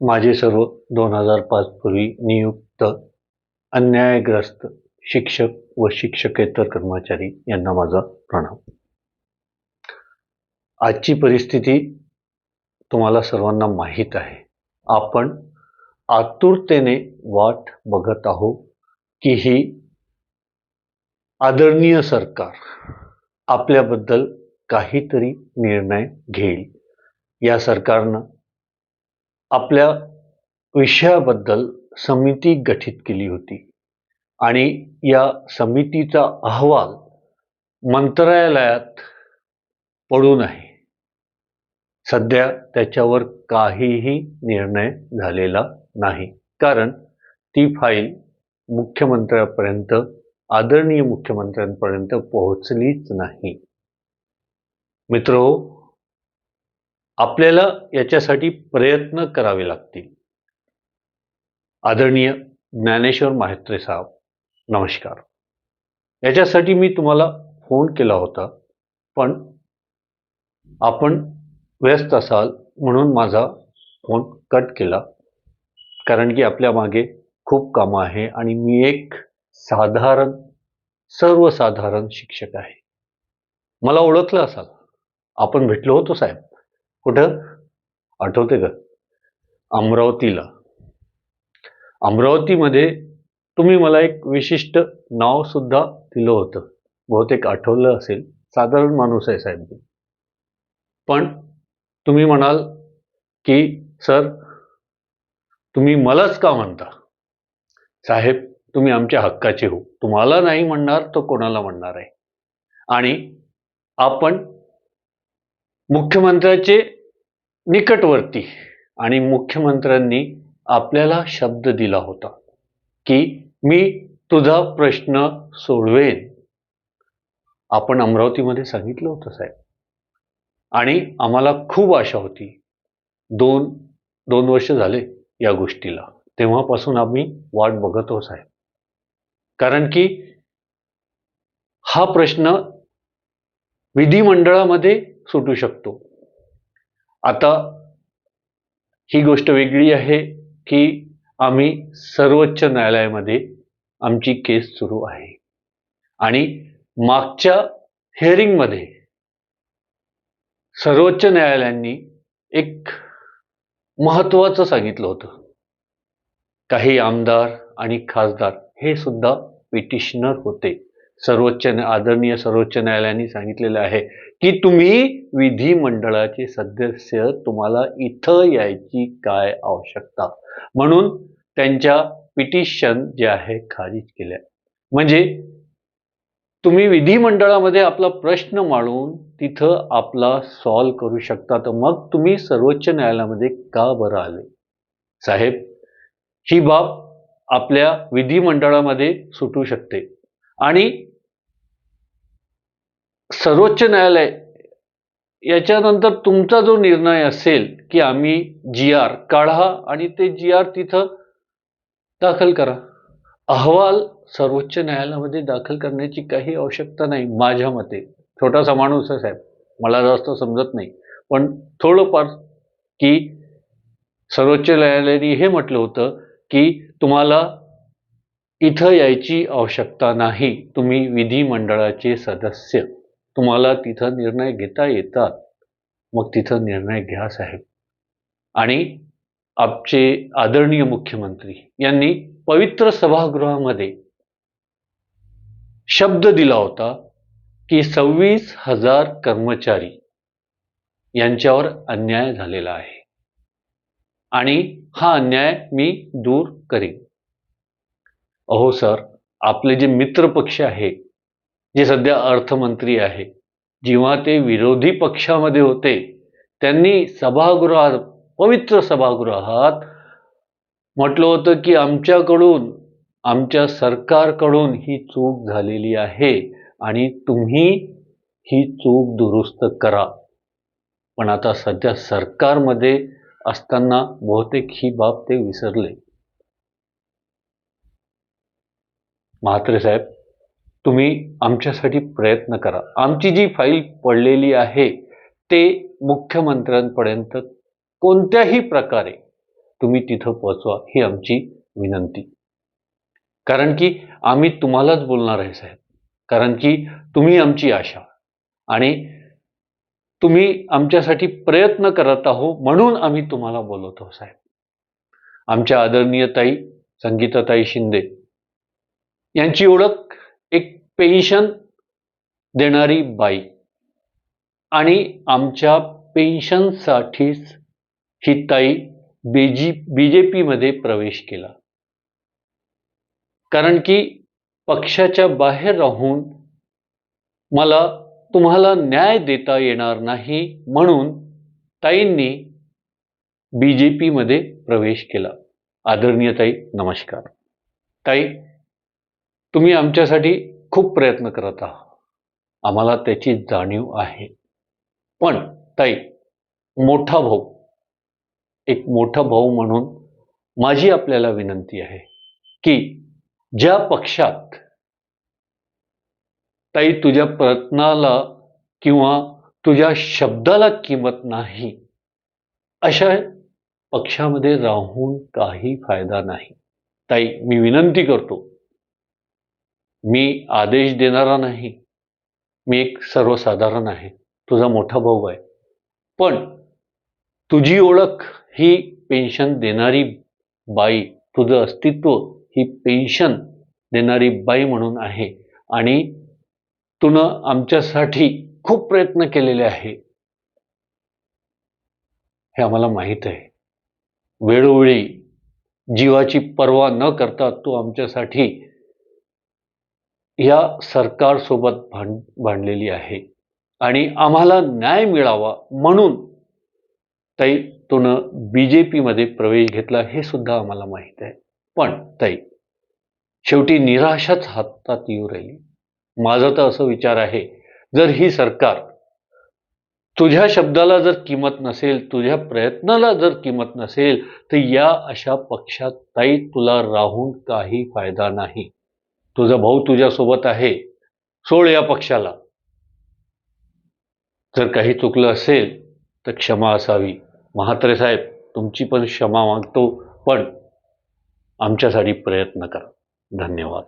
माझे सर्व दोन हजार पाच पूर्वी नियुक्त अन्यायग्रस्त शिक्षक व शिक्षकेतर कर्मचारी यांना माझा प्रणाम. आजची परिस्थिती तुम्हाला सर्वांना माहीत आहे. आपण आतुरतेने वाट बघत आहोत की ही आदरणीय सरकार आपल्याबद्दल काहीतरी निर्णय घेईल. या सरकारनं आपल्या विषयाबद्दल समिती गठीत केली होती. आणि या समितीचा अहवाल मंत्रालयात पडून आहे. सध्या त्याच्यावर काहीही निर्णय झालेला नाही. कारण ती फाईल मुख्यमंत्र्यापर्यंत आदरणीय मुख्यमंत्र्यांपर्यंत पोहोचलीच नाही. मित्रो आपल्याला याच्यासाठी प्रयत्न करावे लागतील. आदरणीय ज्ञानेश्वर माहेत्रे साहेब नमस्कार. याच्यासाठी मी तुम्हाला फोन केला होता पण आपण व्यस्त असाल म्हणून माझा फोन कट केला. कारण की आपल्या मागे खूप कामं आहे आणि मी एक साधारण सर्वसाधारण शिक्षक आहे. मला ओळखलं असाल. आपण भेटलो होतो साहेब. कुठं? आठवते का? अमरावतीला. अमरावतीमध्ये तुम्ही मला एक विशिष्ट नाव सुद्धा दिलं होतं. बहुतेक आठवलं असेल. साधारण माणूस आहे साहेब मी. पण तुम्ही म्हणाल की सर तुम्ही मलाच का म्हणता? साहेब तुम्ही आमच्या हक्काचे हो. तुम्हाला नाही म्हणणार तो कोणाला म्हणणार आहे? आणि आपण मुख्यमंत्र्याचे निकटवर्ती आणि मुख्यमंत्र्यांनी आपल्याला शब्द दिला होता की मी तुझा प्रश्न सोडवेन. आपण अमरावतीमध्ये सांगितलं होतं साहेब. आणि आम्हाला खूप आशा होती. दोन दोन वर्ष झाले या गोष्टीला. तेव्हापासून आम्ही वाट बघत आहोत साहेब. कारण की हा प्रश्न विधिमंडळामध्ये सुटू शकतो. आता ही गोष्ट वेगळी आहे की आम्ही सर्वोच्च न्यायालयामध्ये आमची केस सुरू आहे. आणि मागच्या हिअरिंगमध्ये सर्वोच्च न्यायालयांनी एक महत्वाचं सांगितलं होतं. काही आमदार आणि खासदार हे सुद्धा पिटिशनर होते. सर्वोच्च आदरणीय सर्वोच्च न्यायालयाने सांगितलेलं आहे की तुम्ही विधिमंडळाचे सदस्य तुम्हाला इथं यायची काय आवश्यकता? म्हणून त्यांच्या पिटिशन जे आहे खारिज केल्या. म्हणजे तुम्ही विधिमंडळामध्ये आपला प्रश्न मांडून तिथं आपला सॉल्व करू शकता तर मग तुम्ही सर्वोच्च न्यायालयामध्ये का बरं आले? साहेब ही बाब आपल्या विधिमंडळामध्ये सुटू शकते. आणि सर्वोच्च न्यायालय याच्यानंतर तुमचा जो निर्णय असेल की आम्ही जी आर काढा आणि ते जी आर तिथं दाखल करा. अहवाल सर्वोच्च न्यायालयामध्ये दाखल करण्याची काही आवश्यकता नाही माझ्या मते. छोटासा माणूस आहे साहेब मला जास्त समजत नाही. पण थोडंफार की सर्वोच्च न्यायालयाने हे म्हटलं होतं की तुम्हाला इथं यायची आवश्यकता नाही. तुम्ही विधिमंडळाचे सदस्य. तुम्हाला तिथं निर्णय घेता येतात. मग तिथं निर्णय घ्या साहेब. आणि आपचे आदरणीय मुख्यमंत्री यांनी पवित्र सभागृहामध्ये शब्द दिला होता की सव्वीस हजार कर्मचारी यांच्यावर अन्याय झालेला आहे. आणि हा अन्याय मी दूर करीन. अहो सर आपले जे मित्र पक्ष आहे जे सध्या अर्थमंत्री आहे जेव्हा ते विरोधी पक्षामध्ये होते त्यांनी सभागृहात पवित्र सभागृहात म्हटलं होतं की आमच्याकडून आमच्या सरकारकडून ही चूक झालेली आहे आणि तुम्ही ही चूक दुरुस्त करा. पण आता सध्या सरकारमध्ये असताना बहुतेक ही बाब ते विसरले. म्हात्रे साहेब तुम्ही आमच्यासाठी प्रयत्न करा. आमची जी फाईल पडलेली आहे ते मुख्यमंत्र्यांपर्यंत कोणत्याही प्रकारे तुम्ही तिथं पोचवा ही आमची विनंती. कारण की आम्ही तुम्हालाच बोलणार आहे साहेब. कारण की तुम्ही आमची आशा आणि तुम्ही आमच्यासाठी प्रयत्न करत आहो म्हणून आम्ही तुम्हाला बोलवतो साहेब. आमच्या आदरणीय ताई संगीताताई शिंदे यांची ओळख एक पेन्शन देणारी बाई. आणि आमच्या पेन्शनसाठीच ही ताई बीजी बी जे पीमध्ये प्रवेश केला. कारण की पक्षाच्या बाहेर राहून मला तुम्हाला न्याय देता येणार नाही म्हणून ताईंनी बी जे पीमध्ये प्रवेश केला. आदरणीय ताई नमस्कार. ताई तुम्ही आमच्यासाठी खूप प्रयत्न करत आहात. आम्हाला त्याची जाणीव आहे. पण ताई मोठा भाऊ एक मोठा भाऊ म्हणून माझी आपल्याला विनंती आहे की ज्या पक्षात ताई तुझ्या प्रयत्नाला किंवा तुझ्या शब्दाला किंमत नाही अशा पक्षामध्ये राहून काही फायदा नाही. ताई मी विनंती करतो मी आदेश देणारा नाही. मी एक सर्वसाधारण आहे. तुझा मोठा भाऊ आहे. पण तुझी ओळख ही पेन्शन देणारी बाई तुझं अस्तित्व ही पेन्शन देणारी बाई म्हणून आहे. आणि तुनं आमच्यासाठी खूप प्रयत्न केलेले आहे. हे आम्हाला माहीत आहे. वेळोवेळी जीवाची पर्वा न करता तू आमच्यासाठी या सरकारसोबत भांड भांडलेली आहे. आणि आम्हाला न्याय मिळावा म्हणून ताई तुनं बी जे पीमध्ये प्रवेश घेतला हे सुद्धा आम्हाला माहीत आहे. पण ताई शेवटी निराशाच हातात येऊ राहिली. माझा तर असं विचार आहे जर ही सरकार तुझ्या शब्दाला जर किंमत नसेल तुझ्या प्रयत्नाला जर किंमत नसेल तर या अशा पक्षात ताई तुला राहून काही फायदा नाही. तुझा भाऊ तुझ्यासोबत आहे सोड या पक्षाला. जर काही चुकलं असेल तर क्षमा असावी. म्हात्रे साहेब तुमची पण क्षमा मागतो पण आमच्यासाठी प्रयत्न करा. धन्यवाद.